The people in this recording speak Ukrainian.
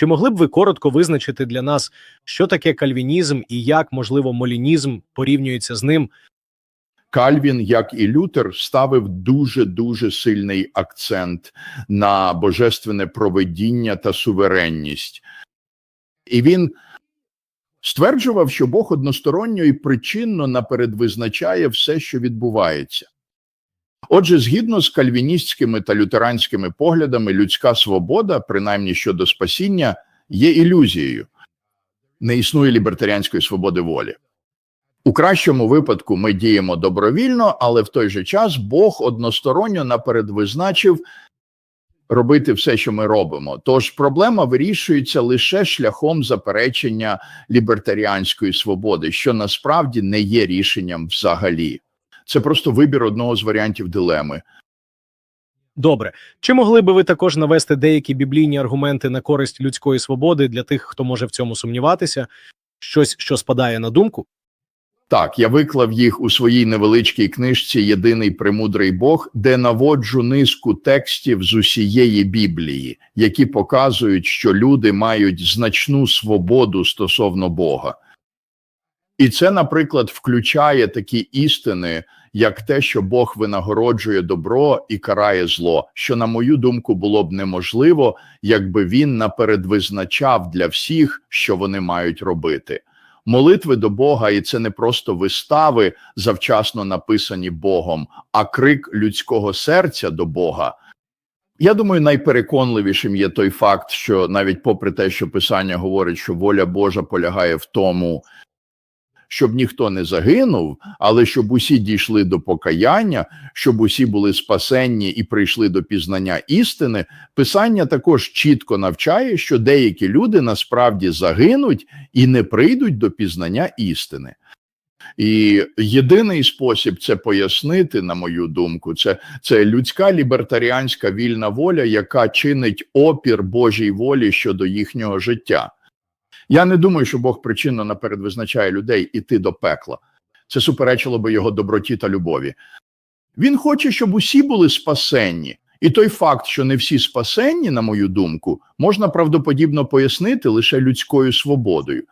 Чи могли б ви коротко визначити для нас, що таке кальвінізм і як, можливо, молінізм порівнюється з ним? Кальвін, як і Лютер, ставив дуже дуже сильний акцент на божественне проведіння та суверенність, і він стверджував, що Бог односторонньо і причинно наперед визначає все, що відбувається. Отже, згідно з кальвіністськими та лютеранськими поглядами, людська свобода, принаймні щодо спасіння, є ілюзією. Не існує лібертаріанської свободи волі. У кращому випадку ми діємо добровільно, але в той же час Бог односторонньо наперед визначив робити все, що ми робимо. Тож проблема вирішується лише шляхом заперечення лібертаріанської свободи, що насправді не є рішенням взагалі. Це просто вибір одного з варіантів дилеми. Добре. Чи могли би ви також навести деякі біблійні аргументи на користь людської свободи для тих, хто може в цьому сумніватися? Щось, що спадає на думку? Так, я виклав їх у своїй невеличкій книжці Єдиний премудрий Бог, де наводжу низку текстів з усієї Біблії, які показують, що люди мають значну свободу стосовно Бога. І це, наприклад, включає такі істини, як те, що Бог винагороджує добро і карає зло, що, на мою думку, було б неможливо, якби він наперед визначав для всіх, що вони мають робити молитви до Бога, і це не просто вистави, завчасно написані Богом, а крик людського серця до Бога. Я думаю, найпереконливішим є той факт, що навіть попри те, що Писання говорить, що воля Божа полягає в тому, щоб ніхто не загинув, але щоб усі дійшли до покаяння, щоб усі були спасенні і прийшли до пізнання істини, писання також чітко навчає, що деякі люди насправді загинуть і не прийдуть до пізнання істини. І єдиний спосіб це пояснити, на мою думку, це, це людська лібертаріанська вільна воля, яка чинить опір Божій волі щодо їхнього життя. Я не думаю, що Бог причинно наперед визначає людей іти до пекла. Це суперечило би його доброті та любові. Він хоче, щоб усі були спасенні. І той факт, що не всі спасенні, на мою думку, можна правдоподібно пояснити лише людською свободою.